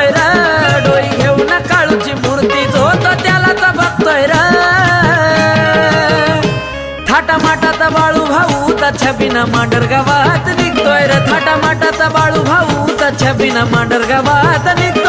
बघतोय र. डोई घेऊन काळूची मूर्ती जो तो त्यालाच बघतोय र. थाटामाटाचा बाळू भाऊ तर छबीना मांडर गावात निघतोय र. थाटामाटाचा बाळू भाऊ तर छबीना मांडर गावात निघतो